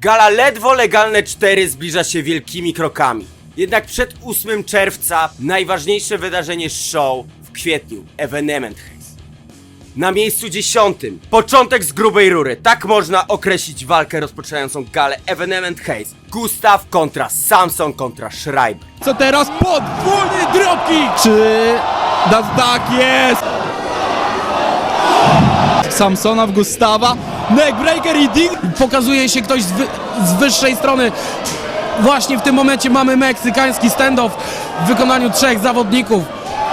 Gala ledwo legalne 4 zbliża się wielkimi krokami. Jednak przed 8 czerwca najważniejsze wydarzenie show w kwietniu Evenement Haze. Na miejscu dziesiątym początek z grubej rury. Tak można określić walkę rozpoczynającą galę Evenement Haze. Gustaw kontra Samson kontra Schreiber. Co teraz? Podwójny dropkick! Czy... Tak jest! Samsona w Gustawa. Neckbreaker i ding! Pokazuje się ktoś z, wy, z wyższej strony. Właśnie w tym momencie mamy meksykański standoff w wykonaniu trzech zawodników.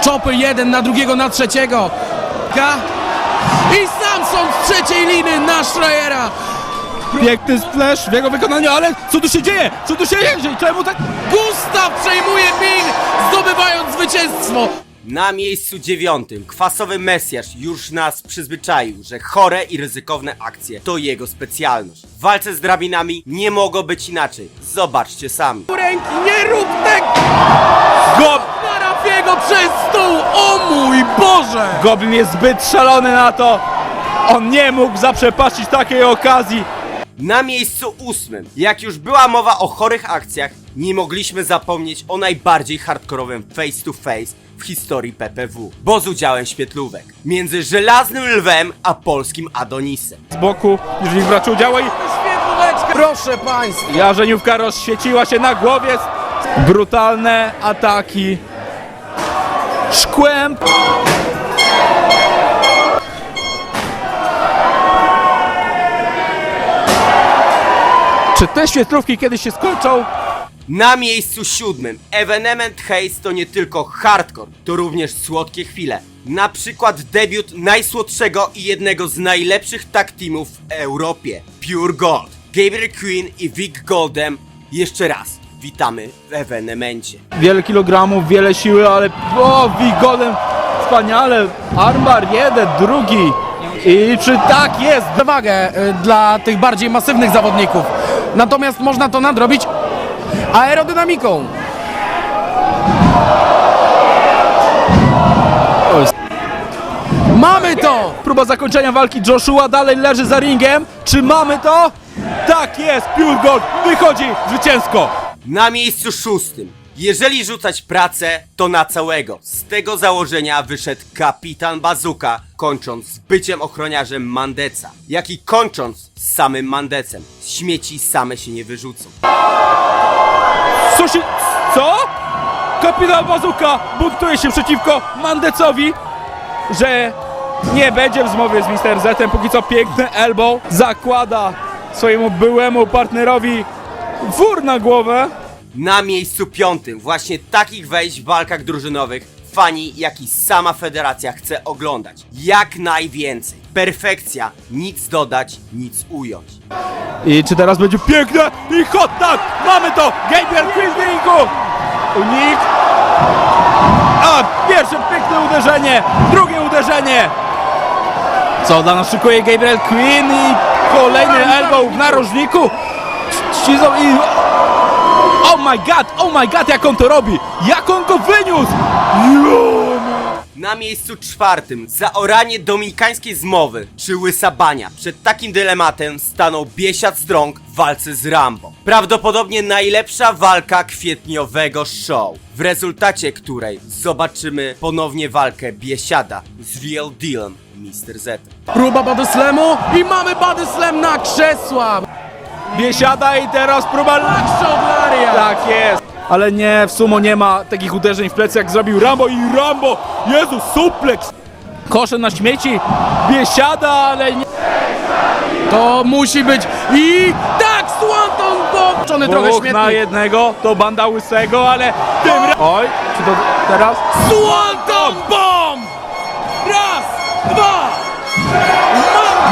Chopy jeden na drugiego, na trzeciego. I Samson z trzeciej liny na Schreiera. Piękny splash w jego wykonaniu, ale co tu się dzieje? Co tu się dzieje? Czemu tak? Gustaw przejmuje pin, zdobywając zwycięstwo. Na miejscu dziewiątym kwasowy Mesjasz już nas przyzwyczaił, że chore i ryzykowne akcje to jego specjalność. W walce z drabinami nie mogło być inaczej. Zobaczcie sami. Ręki, nie rób tego! Gob... Narafiego przez stół, o mój Boże! Goblin jest zbyt szalony na to. On nie mógł zaprzepaścić takiej okazji. Na miejscu ósmym, jak już była mowa o chorych akcjach, nie mogliśmy zapomnieć o najbardziej hardkorowym face to face w historii PPW, bo z udziałem świetlówek między żelaznym lwem a polskim Adonisem. Z boku, jeżeli brać udział i Świetlóweczka! Proszę Państwa! jarzeniówka rozświeciła się na głowie. Brutalne ataki. Szkłem. Czy te świetlówki kiedyś się skończą? Na miejscu siódmym, Evenement Haze to nie tylko hardcore, to również słodkie chwile. Na przykład debiut najsłodszego i jednego z najlepszych tag teamów w Europie, Pure Gold. Gabriel Queen i Vic Goldem jeszcze raz witamy w ewenemencie. Wiele kilogramów, wiele siły, ale o, Wigolem wspaniale. Armbar jeden, drugi. I czy tak jest? Przewagę y, dla tych bardziej masywnych zawodników. Natomiast można to nadrobić aerodynamiką. Mamy to! Próba zakończenia walki Joshua dalej leży za ringiem. Czy mamy to? Tak jest, Pure Gold wychodzi zwycięsko. Na miejscu szóstym. Jeżeli rzucać pracę, to na całego. Z tego założenia wyszedł kapitan Bazuka, kończąc z byciem ochroniarzem Mandeca, jak i kończąc z samym Mandecem. Śmieci same się nie wyrzucą. Co się... co? Kapitan Bazuka buntuje się przeciwko Mandecowi, że nie będzie w zmowie z Mr. Zetem. Póki co piękny elbow zakłada swojemu byłemu partnerowi wór na głowę. Na miejscu piątym właśnie takich wejść w walkach drużynowych fani, jak i sama federacja chce oglądać. Jak najwięcej. Perfekcja, nic dodać, nic ująć. I czy teraz będzie piękne i hot tak! Mamy to! Unik! A pierwsze piękne uderzenie! Drugie uderzenie! Co dla nas szykuje Gabriel Queen i kolejny elbow w narożniku! Ścizą i... Oh my god! Oh my god! Jak on to robi! Jak on go wyniósł! Jo! Na miejscu czwartym zaoranie dominikańskiej zmowy czy łysa bania. Przed takim dylematem stanął Biesiad Strong w walce z Rambo. Prawdopodobnie najlepsza walka kwietniowego show, w rezultacie której zobaczymy ponownie walkę Biesiada z Real Dealem Mr. Z. Próba body slamu i mamy body slam na krzesła! Biesiada i teraz próba... Szoglaria! Tak jest. Ale nie, w sumo nie ma takich uderzeń w plecy jak zrobił Rambo i Rambo! Jezu, suplex! Kosze na śmieci, biesiada, ale nie... To musi być i tak Swanton Bomb! trochę Dwóch na śmietnik. jednego, to banda łysego, ale tym ra... Oj, czy to teraz? Swanton Bomb! Raz, dwa!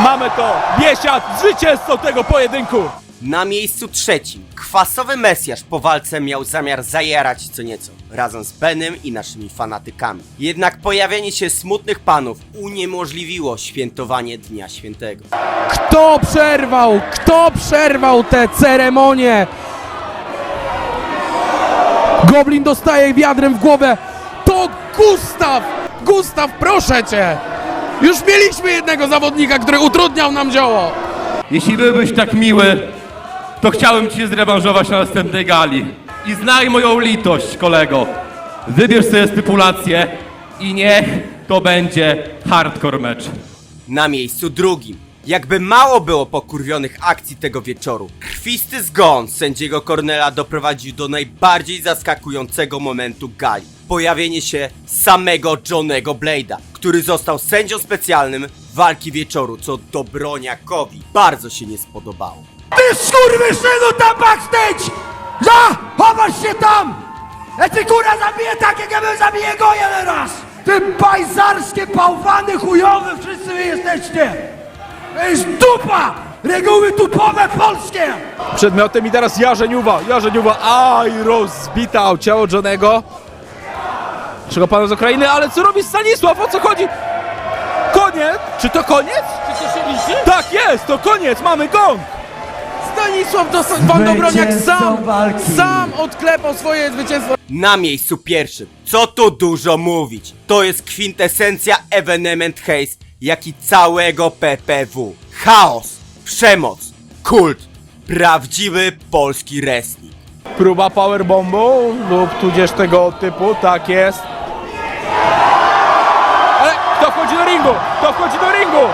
Mamy to! Biesiad, zwycięzcą tego pojedynku! Na miejscu trzecim kwasowy Mesjasz po walce miał zamiar zajarać co nieco razem z Benem i naszymi fanatykami. Jednak pojawienie się smutnych panów uniemożliwiło świętowanie Dnia Świętego. Kto przerwał? Kto przerwał tę ceremonię? Goblin dostaje wiadrem w głowę. To Gustaw! Gustaw, proszę cię! Już mieliśmy jednego zawodnika, który utrudniał nam dzieło. Jeśli byłbyś tak miły, to chciałem ci się zrewanżować na następnej gali. I znaj moją litość, kolego. Wybierz sobie stypulację i niech to będzie hardcore mecz. Na miejscu drugim. Jakby mało było pokurwionych akcji tego wieczoru, krwisty zgon sędziego Cornela doprowadził do najbardziej zaskakującego momentu gali. Pojawienie się samego Johnego Blade'a, który został sędzią specjalnym walki wieczoru, co Dobroniakowi bardzo się nie spodobało. Ty skurwysynu tam backstage! Ja! Chowasz się tam! Ja ty kurwa zabiję tak, jak ja bym zabiję go jeden raz! Ty bajzarskie bałwany chujowe wszyscy wy jesteście! To jest dupa! Reguły tupowe polskie! Przedmiotem i teraz Jarzeniuwa, Jarzeniuwa, aj, rozbita ciało Johnego. Czego pan z Ukrainy, ale co robi Stanisław, o co chodzi? Koniec? Czy to koniec? Czy to się liczy? Tak jest, to koniec, mamy gong! Stanisław Dos- Pan Dobroniak Zwycięzcą sam, walki. sam odklepał swoje zwycięstwo. Na miejscu pierwszym, co tu dużo mówić, to jest kwintesencja Evenement Haze, jak i całego PPW. Chaos, przemoc, kult, prawdziwy polski wrestling. Próba powerbombu lub tudzież tego typu, tak jest. Ale kto wchodzi do ringu? Kto wchodzi do ringu?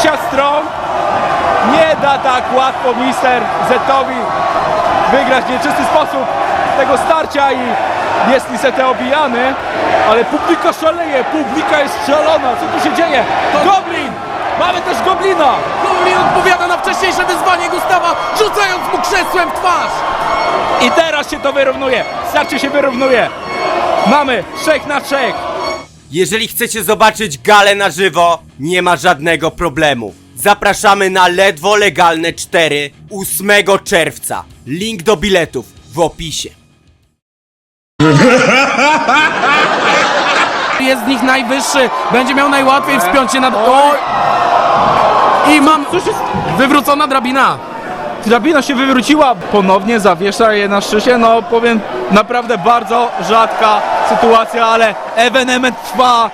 Biesiad Strong nie da tak łatwo Mister Zetowi wygrać w nieczysty sposób tego starcia i jest niestety obijany, ale publika szaleje, publika jest szalona, co tu się dzieje? Goblin! Mamy też Goblina! Goblin odpowiada na wcześniejsze wyzwanie Gustawa, rzucając mu krzesłem w twarz. I teraz się to wyrównuje, starcie się wyrównuje. Mamy trzech na trzech. Jeżeli chcecie zobaczyć galę na żywo, nie ma żadnego problemu. Zapraszamy na ledwo legalne 4 8 czerwca. Link do biletów w opisie. Jest z nich najwyższy, będzie miał najłatwiej wspiąć się na... Oj! I mam... Wywrócona drabina. Drabina się wywróciła, ponownie zawiesza je na szczycie, no powiem naprawdę bardzo rzadka sytuacja, ale ewenement trwa